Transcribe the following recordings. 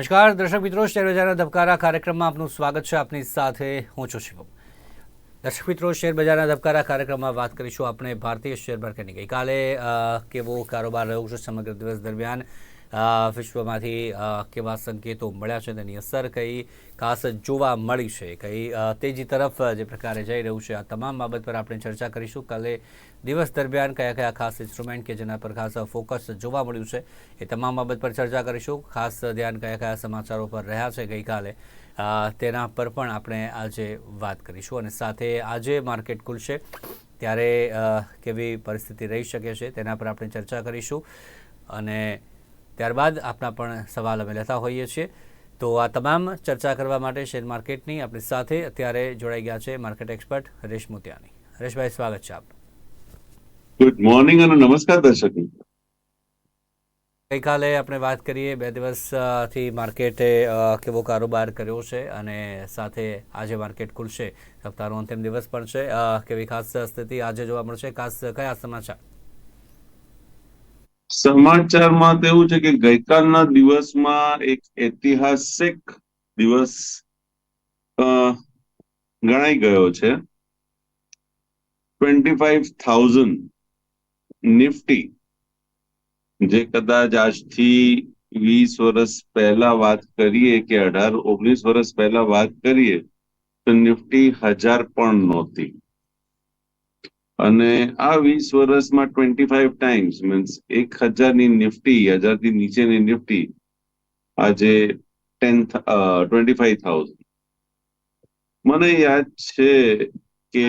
નમસ્કાર. દર્શક મિત્રો શેર બજારના ધબકારા કાર્યક્રમમાં આપનું સ્વાગત છે. આપની સાથે હું છું શિવમ. દર્શક મિત્રો શેર બજારના ધબકારા કાર્યક્રમમાં વાત કરીશું આપણે ભારતીય શેર માર્કેટની ગઈકાલે કેવો કારોબાર રહ્યો છે સમગ્ર દિવસ દરમિયાન? વિશ્વમાંથી કેવા સંકેતો મળ્યા છે તેની અસર કઈ ખાસ જોવા મળી છે, કઈ તેજી તરફ જે પ્રકારે જઈ રહ્યું છે, આ તમામ બાબત પર આપણે ચર્ચા કરીશું. કાલે દિવસ દરમિયાન કયા કયા ખાસ ઇન્સ્ટ્રુમેન્ટ કે જેના પર ખાસ ફોકસ જોવા મળ્યું છે, એ તમામ બાબત પર ચર્ચા કરીશું. ખાસ ધ્યાન કયા કયા સમાચારો પર રહ્યા છે ગઈકાલે તેના પર પણ આપણે આજે વાત કરીશું. અને સાથે આજે માર્કેટ ખુલશે, ત્યારે કેવી પરિસ્થિતિ રહી શકે છે તેના પર આપણે ચર્ચા કરીશું. અને ત્યારબાદ આપના પણ સવાલ અમે લેતા હોઈએ છીએ. તો આ તમામ ચર્ચા કરવા માટે શેર માર્કેટની આપણી સાથે અત્યારે જોડાઈ ગયા છે માર્કેટ એક્સપર્ટ હરેશ મોતિયાની. હરેશભાઈ સ્વાગત છે આપનું. ગુડ મોર્નિંગ અને નમસ્કાર દર્શક. ગઈકાલે આપણે વાત કરીએ બે દિવસથી માર્કેટે કેવો કારોબાર કર્યો છે અને સાથે આજે માર્કેટ ખુલશે. સપ્તાહનો અંતિમ દિવસ પણ છે. કેવી ખાસ સ્થિતિ આજે જોવા મળશે? ખાસ કયા સમાચાર? સમાચારમાં તેવું છે કે ગઈકાલના દિવસમાં એક ઐતિહાસિક દિવસ ગણાઈ ગયો છે. ટ્વેન્ટી ફાઈવ થાઉઝન્ડ નિફ્ટી, જે કદાચ આજથી વીસ વર્ષ પહેલા વાત કરીએ કે અઢાર, ઓગણીસ વર્ષ પહેલા વાત કરીએ, તો નિફ્ટી હજાર પણ નહોતી. અને આ વીસ વર્ષમાં ટ્વેન્ટી ફાઈવ ટાઈમ્સ મીન્સ એક હજારની નિફ્ટી, હજારથી નીચેની નિફ્ટી આજે ટેન ટ્વેન્ટી ફાઈવ થાઉઝન્ડ મને યાદ છે કે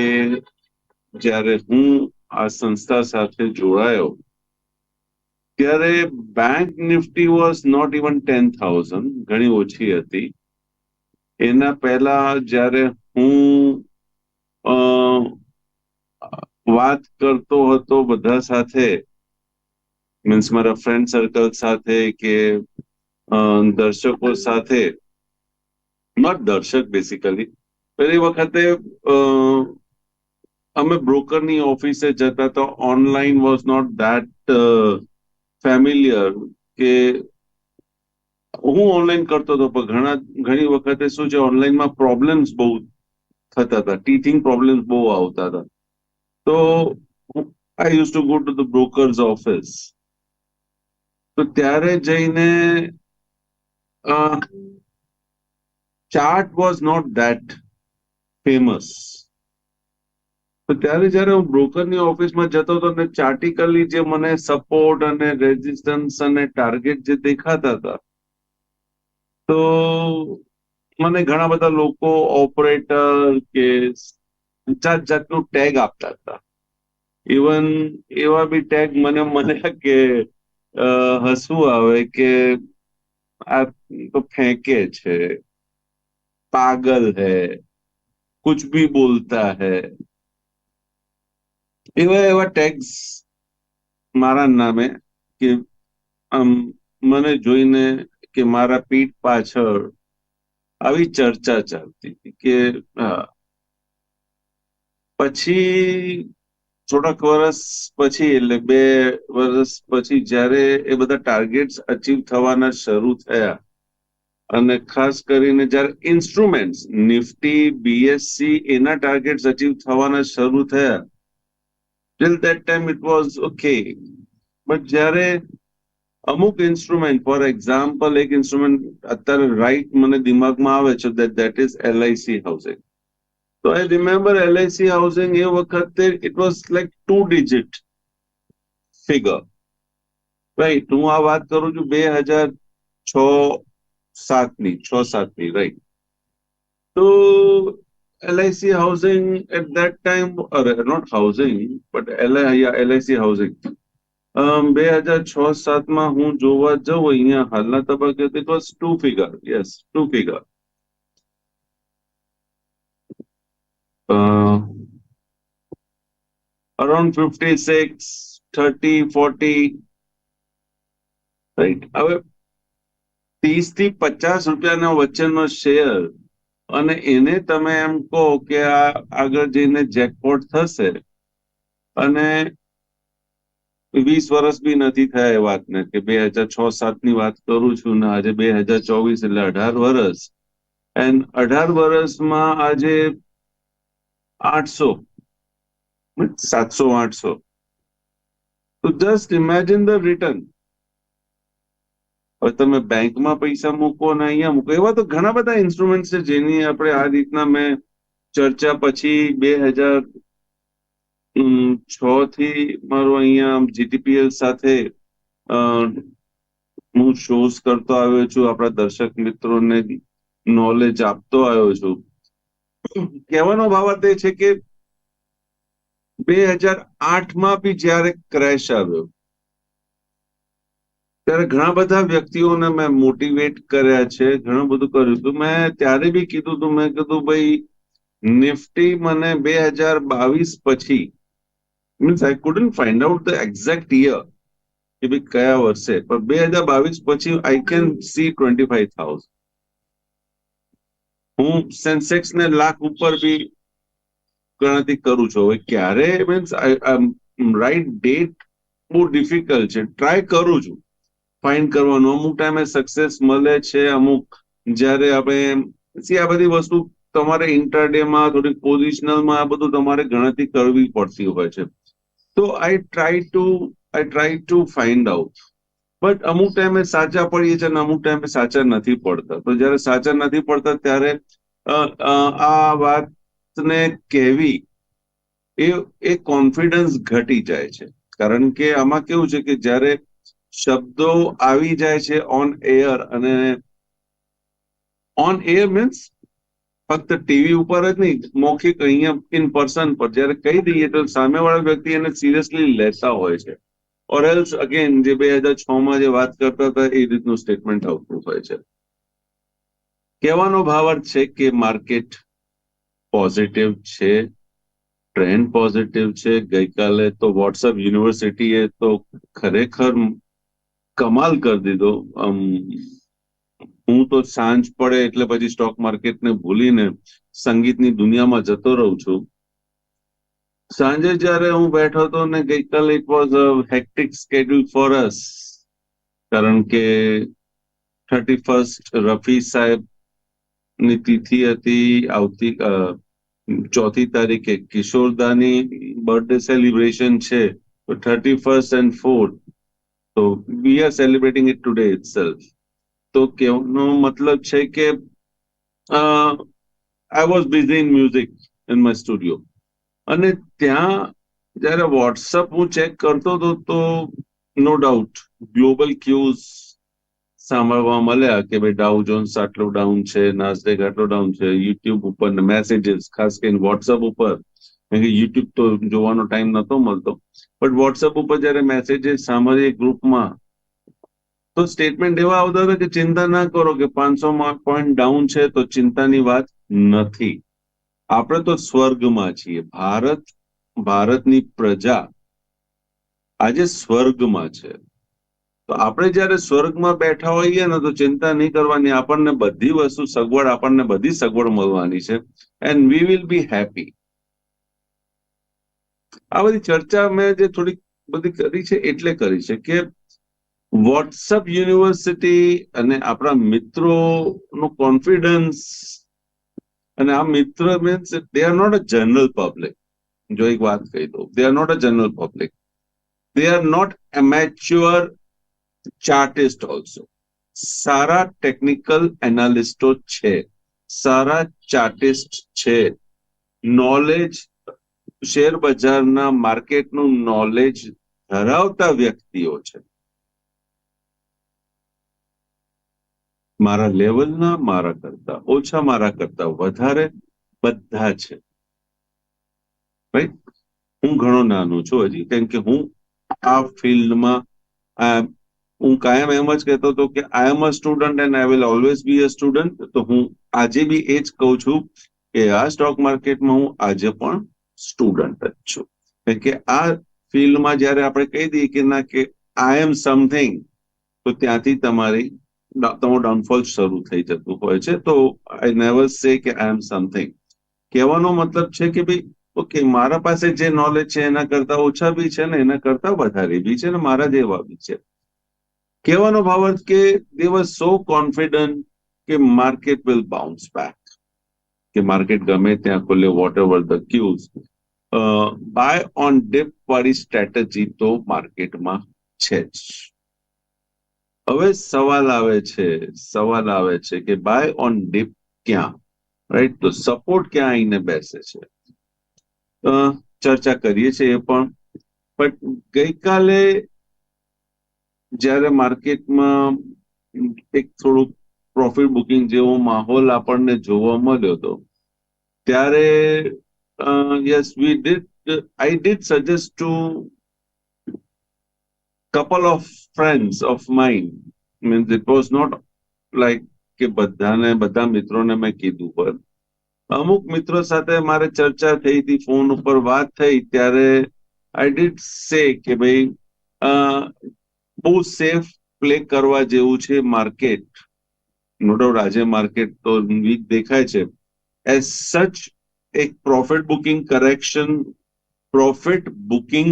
જ્યારે હું આ સંસ્થા સાથે જોડાયો, ત્યારે bank Nifty was not even ten thousand ઘણી ઓછી હતી. એના પહેલા જ્યારે હું અ, વાત કરતો હતો બધા સાથે. મીન્સ મારા ફ્રેન્ડ સર્કલ સાથે કે દર્શકો સાથે. નોટ દર્શક બેસિકલી પેલી વખતે અમે બ્રોકરની ઓફિસે જતા તો online was not that familiar કે હું ઓનલાઈન કરતો હતો, પણ ઘણા, ઘણી વખતે શું છે ઓનલાઈનમાં પ્રોબ્લેમ્સ બહુ થતા હતા. ટીચિંગ પ્રોબ્લેમ્સ બહુ આવતા હતા. તો I use to go to the brokers office તો ત્યારે જઈને chart was not that famous તો ત્યારે જ્યારે હું બ્રોકરની ઓફિસમાં જતો હતો ને ચાર્ટિકલી જે મને સપોર્ટ અને રેઝિસ્ટન્સ અને ટાર્ગેટ જે દેખાતા હતા, તો મને ઘણા બધા લોકો ઓપરેટર કે જાત જાતનું ટેગ આપતા હતા. ઇવન એવા બી ટેગ મને મને કે હસવું આવે કે, આ તો ફેંકે છે, પાગલ હૈ, કુછ ભી બોલતા હૈ. એવા એવા ટેગ્સ મારા નામે કે, આમ મને જોઈને કે મારા પીઠ પાછળ આવી ચર્ચા ચાલતી હતી કે, હા પછી થોડાક વર્ષ પછી, એટલે બે વર્ષ પછી જ્યારે એ બધા ટાર્ગેટ્સ અચીવ થવાના શરૂ થયા અને ખાસ કરીને જ્યારે ઇન્સ્ટ્રુમેન્ટ્સ નિફ્ટી બીએસસી એના ટાર્ગેટ્સ અચીવ થવાના શરૂ થયા till that time it was okay but જ્યારે અમુક ઇન્સ્ટ્રુમેન્ટ ફોર એક્ઝામ્પલ એક ઇન્સ્ટ્રુમેન્ટ અત્યારે રાઈટ મને દિમાગમાં આવે છે that that is LIC housing તો આઈ રિમેમ્બર એલઆઈસી હાઉસિંગ એ વખતે it was like two digit figure right હું આ વાત કરું છું બે હજાર છ સાતની છ સાતની રાઈટ તો LIC housing at that time not housing but LIC housing બે હજાર છ સાતમાં હું જોવા જાઉં, અહીંયા હાલના તબક્કે it was two figure yes two figure around fifty six thirty forty right હવે ત્રીસથી પચાસ રૂપિયાના વચ્ચેનો શેર અને એને તમે એમ કહો કે આ આગળ જઈને જેકપોટ થશે અને વીસ વર્ષ બી નથી થયા એ વાતને કે બે હજાર છ સાતની વાત કરું છું ને આજે બે હજાર ચોવીસ એટલે અઢાર વર્ષ. એન્ડ અઢાર વર્ષમાં આજે આઠસો. સાતસો, આઠસો. તો જસ્ટ ઇમેજિન ધ રિટર્ન હવે તમે બેંકમાં પૈસા મૂકો ને અહીંયા મૂકો. એવા તો ઘણા બધા ઇન્સ્ટ્રુમેન્ટ છે જેની આપણે આ રીતના મેં ચર્ચા પછી બે હજાર છ થી મારો અહીંયા જીટીપીએલ સાથે હું શોઝ કરતો આવ્યો છું. આપણા દર્શક મિત્રોને નોલેજ આપતો આવ્યો છું. કહેવાનો ભાવાર્થ એ છે કે બે હજાર આઠમાં બી જ્યારે ક્રેશ આવ્યો, ત્યારે ઘણા બધા વ્યક્તિઓને મેં મોટિવેટ કર્યા છે, ઘણું બધું કર્યું હતું. મેં ત્યારે બી કીધું હતું, મેં કીધું, ભાઈ, નિફ્ટી મને બે હજાર બાવીસ પછી means I couldn't find out the exact year કે ભાઈ કયા વર્ષે, પણ બે હજાર બાવીસ પછી I can see twenty five thousand હું સેન્સેક્સ ને લાખ ઉપર બી ગણતરી કરું છું. હવે ક્યારે? મીન્સ રાઈટ ડેટ બહુ ડિફિકલ્ટ છે. ટ્રાય કરું છું. ફાઇન્ડ કરવાનું. અમુક ટાઈમે સક્સેસ મળે છે. અમુક જ્યારે આપણે સી આ બધી વસ્તુ તમારે ઇન્ટરડેમાં થોડીક પોઝિશનલમાં આ બધું તમારે ગણતરી કરવી પડતી હોય છે. તો I try to I try to find out but અમુક ટાઈમે સાચા પડીએ છીએ અને અમુક ટાઈમે સાચા નથી પડતા. તો જ્યારે સાચા નથી પડતા ત્યારે આ વાતને કહેવી એ એ કોન્ફિડન્સ ઘટી જાય છે. કારણ કે આમાં કેવું છે કે જ્યારે શબ્દો આવી જાય છે ઓન એર અને ઓન એર મીન્સ ફક્ત ટીવી ઉપર જ નહીં, મૌખિક અહીંયા ઇન પર્સન પર. જ્યારે કહી દઈએ તો સામેવાળા વ્યક્તિ એને સિરિયસલી લેતા હોય છે. ઓર એલ્સ અગેન જે બે હજાર છ માં જે વાત કરતા હતા, એ રીતનું સ્ટેટમેન્ટ આવતું હોય છે. કહેવાનો ભાવાર્થ છે કે માર્કેટ પોઝિટિવ છે ટ્રેન્ડ પોઝિટિવ છે. ગઈકાલે તો વોટ્સઅપ યુનિવર્સિટીએ તો ખરેખર કમાલ કરી દીધો. હું તો સાંજ પડે એટલે પછી સ્ટોક માર્કેટને ભૂલીને સંગીતની દુનિયામાં જતો રહું છું. સાંજે જ્યારે હું બેઠો હતો ને ગઈકાલે it was a hectic schedule for us કારણ કે થર્ટી ફર્સ્ટ રફી સાહેબની તિથિ હતી આવતી ચોથી તારીખે. કિશોરદાની બર્થડે સેલિબ્રેશન છે. તો થર્ટી ફર્સ્ટ એન્ડ ફોર્થ તો we are celebrating it today itself તો કેવાનો મતલબ છે કે I was busy in music in my studio અને ત્યાં જ્યારે વોટ્સઅપ હું ચેક કરતો હતો તો નો ડાઉટ ગ્લોબલ ક્યુઝ સાંભળવા મળ્યા કે ભાઈ ડાઉ જોન્સ આટલો ડાઉન છે નાસ્ડેક આટલો ડાઉન છે યુટ્યુબ ઉપર મેસેજીસ ખાસ કરીને વોટ્સઅપ ઉપર. કે યુટ્યુબ તો જોવાનો ટાઈમ નતો મળતો. બટ વોટ્સઅપ ઉપર જ્યારે મેસેજીસ સાંભળીએ ગ્રુપમાં, તો સ્ટેટમેન્ટ એવા આવતા હતા કે ચિંતા ના કરો કે પાંચસો પોઈન્ટ ડાઉન છે તો ચિંતાની વાત નથી. આપણે તો સ્વર્ગમાં છીએ. ભારત, ભારતની પ્રજા આજે સ્વર્ગમાં છે. તો આપણે જ્યારે સ્વર્ગમાં બેઠા હોઈએ ને, તો ચિંતા નહીં કરવાની. આપણને બધી વસ્તુ સગવડ, આપણને બધી સગવડ મળવાની છે. And we will be happy આ બધી ચર્ચા મેં જે થોડીક બધી કરી છે, એટલે કરી છે કે વોટ્સઅપ યુનિવર્સિટી અને આપણા મિત્રોનો કોન્ફિડન્સ અને આ મિત્ર means they are not a general public જો એક વાત કહી દઉં they are not a general public they are not amateur chartist also Sara technical એનાલિસ્ટો છે. સારા ચાર્ટિસ્ટ છે. નોલેજ શેર બજારના માર્કેટનું નોલેજ ધરાવતા વ્યક્તિઓ છે. મારા લેવલના મારા કરતા ઓછા, મારા કરતા વધારે બધા છે. રાઈટ હું ઘણો નાનો છું હજી. કેમ કે હું આ ફિલ્ડમાં હું કાયમ એમ જ કહેતો હતો કે I am a student and I will always be a student તો હું આજે બી એ જ કહું છું કે આ સ્ટોક માર્કેટમાં હું આજે પણ સ્ટુડન્ટ જ છું. કેમ કે આ ફિલ્ડમાં જ્યારે આપણે કહી દઈએ કે ના કે આઈ એમ સમથિંગ તો ત્યાંથી તમારી તમારું ડાઉનફોલ શરૂ થઈ જતું હોય છે. તો આઈ નેવર સે કે આઈ એમ સમથિંગ કહેવાનો મતલબ છે કે ભાઈ ઓકે મારા પાસે જે નોલેજ છે, એના કરતા ઓછા બી છે ને એના કરતા વધારે બી છે ને મારા જેવા બી છે. કહેવાનો ભાવ અર્થ કે દે વર સો કોન્ફિડન્ટ કે માર્કેટ વિલ બાઉન્સ બેક કે માર્કેટ ગમે ત્યાં ખોલે whatever the cues buy on dip વાળી સ્ટ્રેટેજી તો માર્કેટમાં છે જ. હવે સવાલ આવે છે, સવાલ આવે છે કે બાય ઓન ડીપ ક્યાં? રાઈટ તો સપોર્ટ ક્યાં આવીને બેસે છે? ચર્ચા કરીએ છીએ એ પણ. બટ ગઈકાલે જ્યારે માર્કેટમાં એક થોડુંક પ્રોફિટ બુકિંગ જેવો માહોલ આપણને જોવા મળ્યો હતો, ત્યારે yes we did I did suggest to couple of friends of mine, means it was not like કે બધાને, બધા મિત્રોને મેં કીધું, પણ અમુક મિત્રો સાથે મારે ચર્ચા થઈ હતી, ફોન ઉપર વાત થઈ, ત્યારે આઈ ડીડ સે કે ભાઈ બહુ સેફ પ્લે કરવા જેવું છે માર્કેટ નો ડાઉટ આજે માર્કેટ તો વીક દેખાય છે. એઝ સચ એક profit booking correction profit booking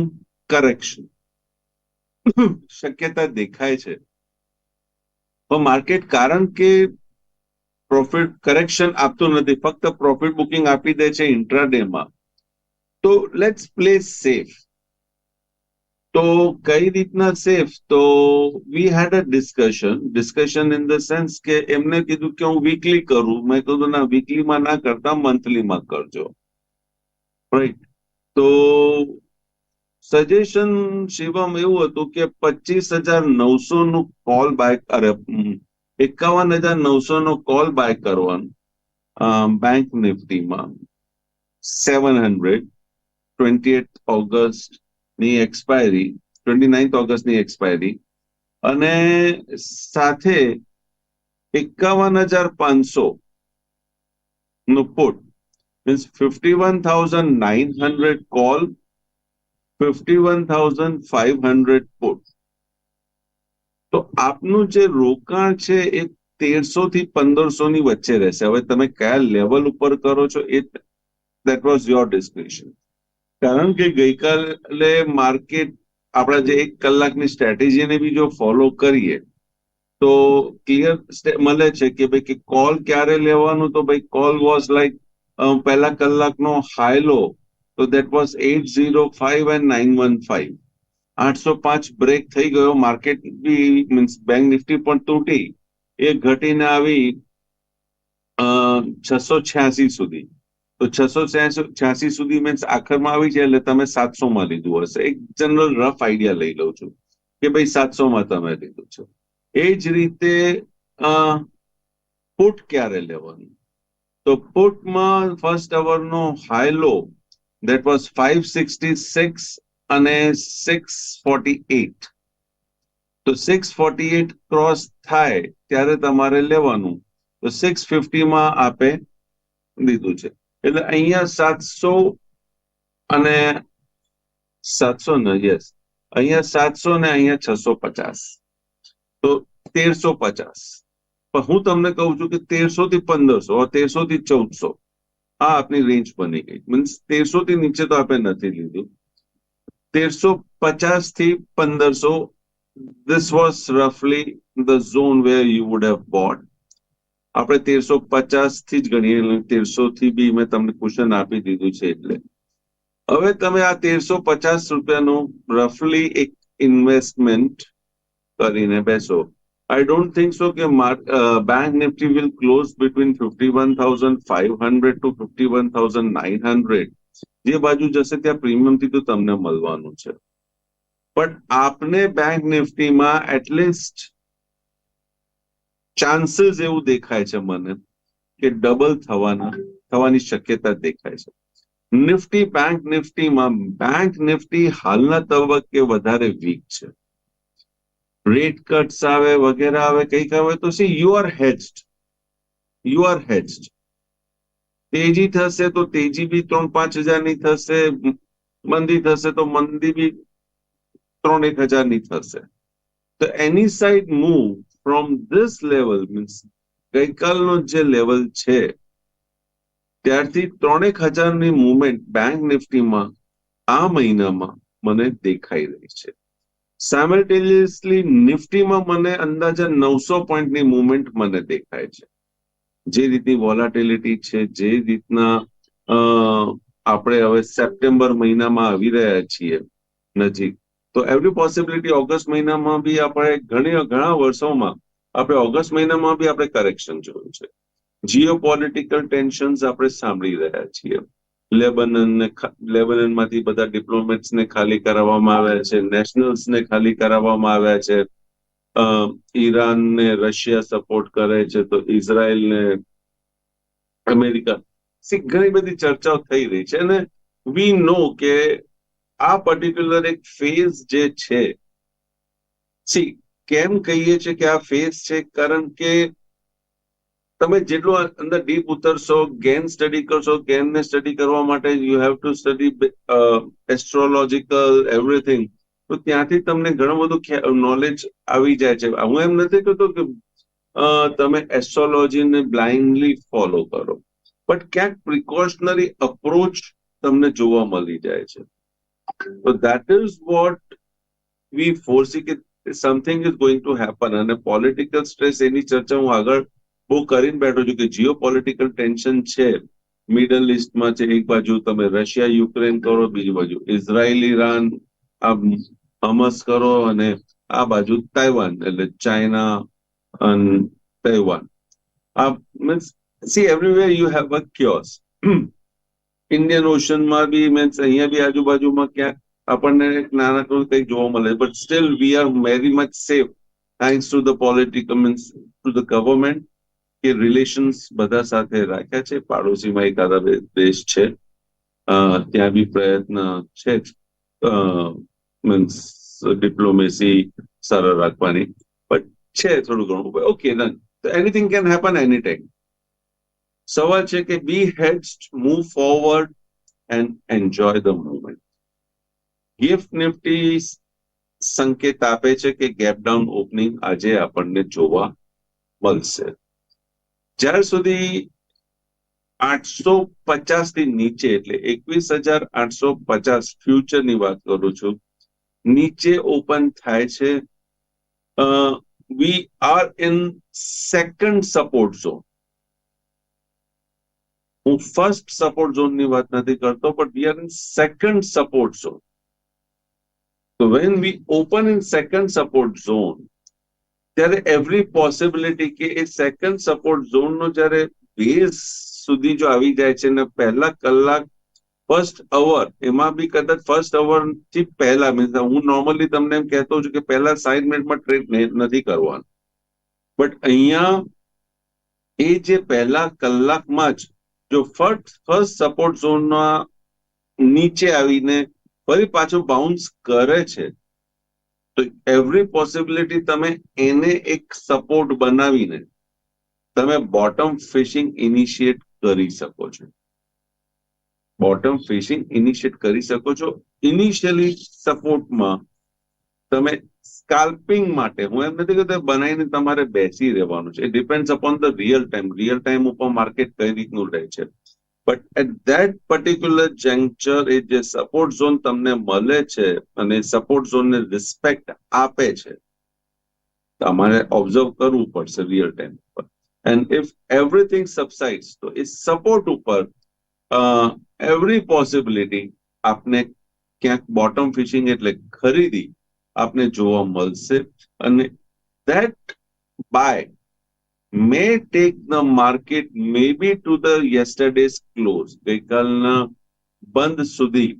correction શક્યતા દેખાય છે. પણ માર્કેટ કારણ કે પ્રોફિટ કરેક્શન આપતું નથી, ફક્ત પ્રોફિટ બુકિંગ આપી દે છે ઇન્ટ્રાડેમાં તો લેટ્સ પ્લે સેફ તો કઈ રીતના સેફ તો we had a discussion discussion in the sense કે એમને કીધું કે હું વીકલી કરું, મેં કીધું ના વીકલીમાં ના કરતા મંથલીમાં કરજો. રાઈટ તો સજેશન શિવમ એવું હતું કે પચીસ હજાર નવસો નું કોલ બાય અરે એકાવન હજાર નવસો નો કોલ બાય કરવાનું બેંક નિફ્ટીમાં. સેવન હંડ્રેડ ટ્વેન્ટી એટ ઓગસ્ટની એક્સપાયરી ટ્વેન્ટી નાઇન્થ ઓગસ્ટની એક્સપાયરી અને સાથે એકાવન હજાર પાંચસો નું put means fifty one thousand nine hundred call 51,500 put તો આપનું જે રોકાણ છે એ તેરસો થી પંદરસો ની વચ્ચે રહેશે. હવે તમે કયા લેવલ ઉપર કરો છો એ દેટ વોઝ યોર ડિસ્ક્રિપ્શન કારણ કે ગઈકાલે માર્કેટ આપણા જે એક કલાકની સ્ટ્રેટેજીને બી જો ફોલો કરીએ તો ક્લિયર મળે છે કે ભાઈ કે કોલ ક્યારે લેવાનું? તો ભાઈ કોલ વોઝ લાઈક પહેલા કલાકનો હાઈ લો તો that was at zero five and nine one five આઠસો પાંચ બ્રેક થઈ ગયો. માર્કેટ બી મીન્સ બેંક નિફ્ટી પણ તૂટી એ ઘટીને આવી છસો છ્યાસી સુધી. તો છસો છ્યાસી સુધી મીન્સ આખરમાં આવી છે એટલે તમે સાતસો માં લીધું હશે. એક જનરલ રફ આઈડિયા લઈ લઉં છું કે ભાઈ સાતસો માં તમે લીધું છે. એ જ રીતે પુટ ક્યારે લેવાનું? તો પુટમાં ફર્સ્ટ અવરનો હાઈ લો that was 566 અને 648 તો 648 ક્રોસ થાય, ત્યારે તમારે લેવાનું. તો 650 માં આપે દીધું છે. એટલે અહીંયા સાતસો અને સાતસો ને યસ અહીંયા સાતસો ને, અહીંયા છસો પચાસ. તો તેરસો પચાસ. પણ હું તમને કહું છું કે તેરસો થી પંદરસો, તેરસો થી ચૌદસો. આ આપની રેન્જ બની ગઈ. મીન્સ તેરસો થી નીચે તો આપણે નથી લીધું. તેરસો પચાસથી પંદરસો this was રફલી the zone where you would have bought આપણે તેરસો પચાસથી જ ગણીએ તેરસો થી બી મેં તમને ક્વેશ્ચન આપી દીધું છે એટલે. હવે તમે આ તેરસો પચાસ રૂપિયાનું રફલી એક ઇન્વેસ્ટમેન્ટ કરીને બેસો. I don't think so કે uh, bank nifty will close between 51,500 to 51,900 જે બાજુ જશે ત્યાં પ્રીમિયમથી તો તમને મળવાનું છે પણ આપને બેંક નિફ્ટીમાં એટલીસ્ટ ચાન્સીસ એવું દેખાય છે મને કે ડબલ થવાના થવાની શક્યતા દેખાય છે નિફ્ટી બેંક નિફ્ટીમાં બેંક નિફ્ટી હાલના તબક્કે વધારે વીક છે રેટ કટ્સ આવે, વગેરે આવે કંઈક આવે તો see you are hedged you are hedged તેજી થશે તો તેજી બી ત્રણ પાંચ હજારની થશે, મંદી થશે તો મંદી બી ત્રણ એક હજારની થશે. તો એની side move from this level means ગઈકાલનો જે લેવલ છે, ત્યારથી ત્રણેક હજારની મુવમેન્ટ બેંક નિફ્ટીમાં આ મહિનામાં મને દેખાઈ રહી છે. સાયમલ્ટેનિયસલી નિફ્ટીમાં મને અંદાજે નવસો પોઈન્ટની મુવમેન્ટ મને દેખાય છે. જે રીતની વોલાટિલિટી છે, જે રીતના આપણે હવે સપ્ટેમ્બર મહિનામાં આવી રહ્યા છીએ નજીક. તો એવરી પોસિબિલિટી ઓગસ્ટ મહિનામાં બી આપણે ઘણી, ઘણા વર્ષોમાં આપણે ઓગસ્ટ મહિનામાં બી આપણે કરેક્શન જોયું છે. જીઓ પોલિટિકલ ટેન્શન્સ આપણે સાંભળી રહ્યા છીએ. લેબનન ને લેબનનમાંથી બધા ડિપ્લોમેટ્સ ને ખાલી કરાવવામાં આવ્યા છે નેશનલ્સ ને ખાલી કરાવવામાં આવ્યા છે. ઈરાન ને રશિયા સપોર્ટ કરે છે, તો ઇઝરાયલ ને અમેરિકા. સી, ઘણી બધી ચર્ચાઓ થઈ રહી છે અને વી નો કે આ પર્ટિક્યુલર એક ફેઝ જે છે, સી, કેમ કહીએ છીએ કે આ ફેઝ છે? કારણ કે તમે જેટલું અંદર ડીપ ઉતરશો ગેન સ્ટડી કરશો ગેનને સ્ટડી કરવા માટે you have to study astrological everything તો ત્યાંથી તમને ઘણું બધું નોલેજ આવી જાય છે. હું એમ નથી કહેતો કે તમે એસ્ટ્રોલોજીને બ્લાઇન્ડલી ફોલો કરો. બટ ક્યાંક પ્રિકોશનરી અપ્રોચ તમને જોવા મળી જાય છે. તો that is what we foresee કે something is going to happen અને પોલિટિકલ સ્ટ્રેસ એની ચર્ચા હું આગળ બહુ કરીને બેઠો છું કે જીઓ પોલિટિકલ ટેન્શન છે મિડલ ઇસ્ટમાં છે, એક બાજુ તમે રશિયા યુક્રેન કરો, બીજી બાજુ ઇઝરાયલ ઈરાન આ હમસ કરો અને આ બાજુ તાઇવાન એટલે ચાઇના અને તૈવાન આ means see everywhere you have a chaos Indian ઓશનમાં બી મીન્સ અહીંયા બી આજુબાજુમાં ક્યાંક આપણને એક નાનકડું કંઈક જોવા મળે but still we are very much safe thanks to the political means to the government કે રિલેશન્સ બધા સાથે રાખ્યા છે? પાડોશીમાં એકાદા બે દેશ છે. ત્યાં બી પ્રયત્ન છે મીન્સ ડિપ્લોમેસી સરળ રાખવાની. બટ છે થોડું ઘણું. Okay anything can happen any time સવાલ છે કે બી heads move forward and enjoy the movement gift Nifty સંકેત આપે છે કે ગેપ ડાઉન ઓપનિંગ આજે આપણને જોવા મળશે. જ્યાર સુધી આઠસો પચાસથી નીચે, એટલે એકવીસ હજાર આઠસો પચાસ ફ્યુચરની વાત કરું છું, નીચે ઓપન થાય છે we are in second support zone હું ફર્સ્ટ સપોર્ટ ઝોનની વાત નથી કરતો but we are in second support zone તો when we open in second support zone ત્યારે એવરી પોસિબિલિટી કે એ સેકન્ડ સપોર્ટ ઝોનનો જ્યારે બેઝ સુધી જો આવી જાય છે ને પહેલા કલાક ફર્સ્ટ અવર એમાં બી કદાચ ફર્સ્ટ અવરથી પહેલા મીન્સ હું નોર્મલી તમને એમ કહેતો છું કે પહેલા સાઈઠ મિનિટમાં ટ્રેડ નથી કરવાનું. બટ અહીંયા એ જે પહેલા કલાકમાં જ જો ફર્સ્ટ ફર્સ્ટ સપોર્ટ ઝોનના નીચે આવીને ફરી પાછું બાઉન્સ કરે છે તો એવરી પોસિબિલિટી તમે એને એક સપોર્ટ બનાવીને તમે બોટમ ફિશિંગ ઇનિશિયેટ કરી શકો છો. બોટમ ફિશિંગ ઇનિશિયેટ કરી શકો છો. ઇનિશિયલી સપોર્ટમાં તમે સ્કાલ્પિંગ માટે, હું એમ નથી કહેતો બનાવીને તમારે બેસી રહેવાનું છે. Depend upon the real time real time ઉપર માર્કેટ કઈ રીતનું રહે છે? But at that particular juncture એ જે સપોર્ટ ઝોન તમને મળે છે અને સપોર્ટ ઝોનને રિસ્પેક્ટ આપે છે તમારે ઓબ્ઝર્વ કરવું પડશે રિયલ ટાઈમ ઉપર. એન્ડ ઇફ એવરીથિંગ સબસાઇડ્સ તો એ સપોર્ટ ઉપર એવરી પોસિબિલિટી આપને ક્યાંક બોટમ ફિશિંગ એટલે ખરીદી આપને જોવા મળશે. અને that buy may take the market may be to the yesterday's close ગઈકાલના બંધ સુધી,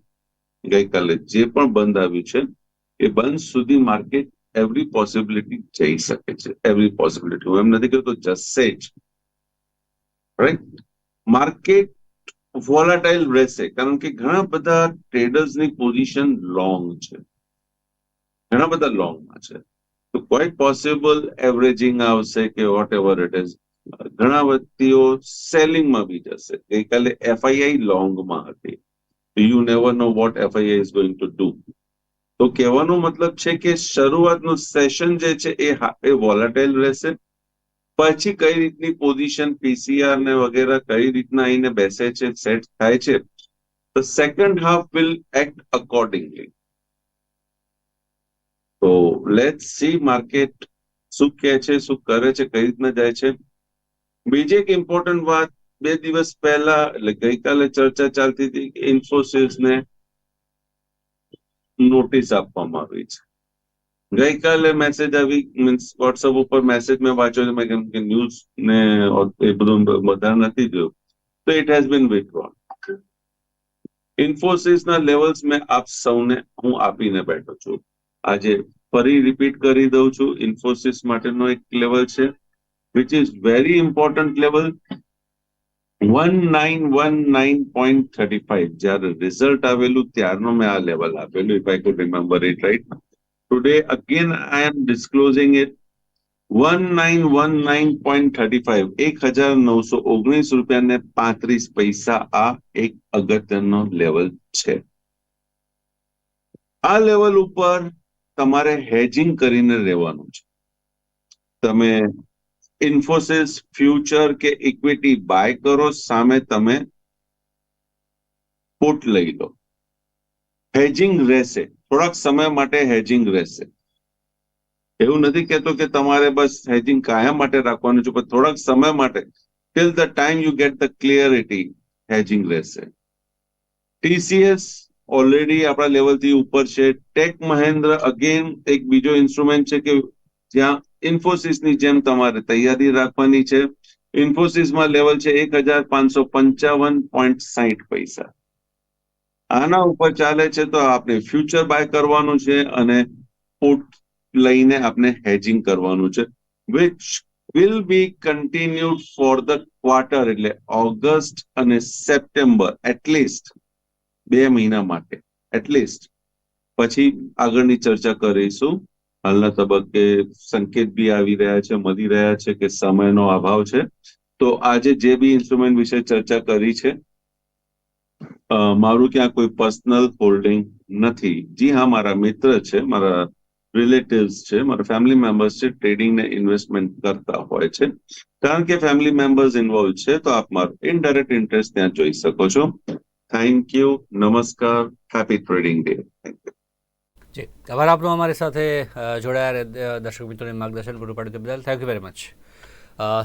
ગઈકાલે જે પણ બંધ આવ્યું છે, એ બંધ સુધી માર્કેટ એવરી પોસિબિલિટી જઈ શકે છે. એવરી પોસિબિલિટી હું એમ નથી કહેતો, જશે જ. રાઈટ માર્કેટ વોલાટાઇલ રહેશે, કારણ કે ઘણા બધા ટ્રેડર્સની પોઝિશન લોંગ છે. ઘણા બધા લોંગમાં છે. તો ક્વાઇટ પોસિબલ એવરેજિંગ આવશે કે વોટ એવર ઇટ ઇઝ ઘણા વ્યક્તિઓ સેલિંગમાં બી જશે. ગઈકાલે એફઆઈઆઈ લોંગમાં હતી. You never know what FII is going to do તો કહેવાનો મતલબ છે કે શરૂઆતનું સેશન જે છે એ એ વોલાટાઇલ રહેશે. પછી કઈ રીતની પોઝિશન પીસીઆર ને વગેરે કઈ રીતના આવીને બેસે છે સેટ થાય છે. તો second half will act accordingly. તો લેટ સી માર્કેટ શું કહે છે, શું કરે છે, કઈ રીતના જાય છે. બીજી એક ઇમ્પોર્ટન્ટ વાત, બે દિવસ પહેલા, એટલે ગઈકાલે ચર્ચા ચાલતી હતી કે ઇન્ફોસિસ ને નોટિસ આપવામાં આવી છે. ગઈકાલે મેસેજ આવી મીન્સ વોટ્સઅપ ઉપર મેસેજ મેં વાંચ્યો મેં કેમ કે ન્યૂઝ ને એ બધું વધારે નથી જોયું. તો ઇટ હેઝ બીન વિથડ્રોન ઇન્ફોસિસના લેવલ્સ મેં આપ સૌને, હું આપીને બેઠો છું. આજે ફરી રિપીટ કરી દઉં છું. ઇન્ફોસિસ માટેનો એક લેવલ છે which is very important level one nine one nine point thirty five જ્યારે રિઝલ્ટ આવેલું ત્યારનો મેં આ લેવલ આપેલું if I could remember it right today again I am disclosing it one nine one nine point thirty five એક હજાર નવસો ઓગણીસ રૂપિયા ને પાંત્રીસ પૈસા આ એક અગત્યનો લેવલ છે. આ લેવલ ઉપર તમારે હેજિંગ કરીને રહેવાનું છે. તમે ઇન્ફોસિસ ફ્યુચર કે ઇક્વિટી બાય કરો, સામે તમે પુટ લઈ લો. હેજિંગ રહેશે. થોડાક સમય માટે હેજિંગ રહેશે. એવું નથી કહેતો કે તમારે બસ હેજિંગ કાયમ માટે રાખવાનું છે, પણ થોડાક સમય માટે till the time you get the clarity hedging રહેશે. ટીસીએસ ઓલરેડી આપણા લેવલથી ઉપર છે. ટેક મહેન્દ્ર અગેન એક બીજો ઇન્સ્ટ્રુમેન્ટ છે કે જ્યાં ઇન્ફોસિસની જેમ તમારે તૈયારી રાખવાની છે. ઇન્ફોસિસમાં લેવલ છે એક હજાર પાંચસો પંચાવન પોઈન્ટ સાહીઠ પૈસા. આના ઉપર ચાલે છે તો આપણે ફ્યુચર બાય કરવાનું છે અને પુટ લઈને આપણે હેજિંગ કરવાનું છે which will be continued for the quarter એટલે ઓગસ્ટ અને સપ્ટેમ્બર એટલીસ્ટ બે મહિના માટે. એટલીસ્ટ પછી આગળની ચર્ચા કરીશું. હાલના તબક્કે સંકેત બી આવી રહ્યા છે, મળી રહ્યા છે કે સમયનો અભાવ છે. તો આજે જે બી ઇન્સ્ટ્રુમેન્ટ વિશે ચર્ચા કરી છે મારું ક્યાં કોઈ પર્સનલ હોલ્ડિંગ નથી. જી હા, મારા મિત્ર છે, મારા રિલેટિવ્સ છે, મારા ફેમિલી મેમ્બર્સ છે ટ્રેડિંગ ને ઇન્વેસ્ટમેન્ટ કરતા હોય છે. કારણ કે ફેમિલી મેમ્બર્સ ઇન્વોલ્વ છે, તો આપ મારો ઇનડાયરેક્ટ ઇન્ટરેસ્ટ ત્યાં જોઈ શકો છો. થેન્ક યુ નમસ્કાર happy trading day thank you જી. આભાર આપનો અમારી સાથે જોડાયા દર્શક મિત્રોને માર્ગદર્શન પૂરું પાડ્યું બદલ. થેન્ક યુ વેરી મચ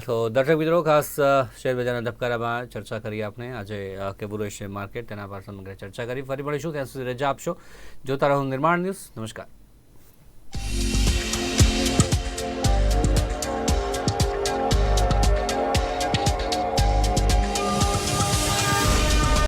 તો દર્શક મિત્રો ખાસ શેર બજારના ધબકારામાં ચર્ચા કરી આપણે આજે અ, કેવું માર્કેટ તેના પર સમગ્ર ચર્ચા કરી. ફરી મળીશું. ત્યાં સુધી રજા આપશો. જોતા રહો નિર્માણ ન્યૂઝ. નમસ્કાર.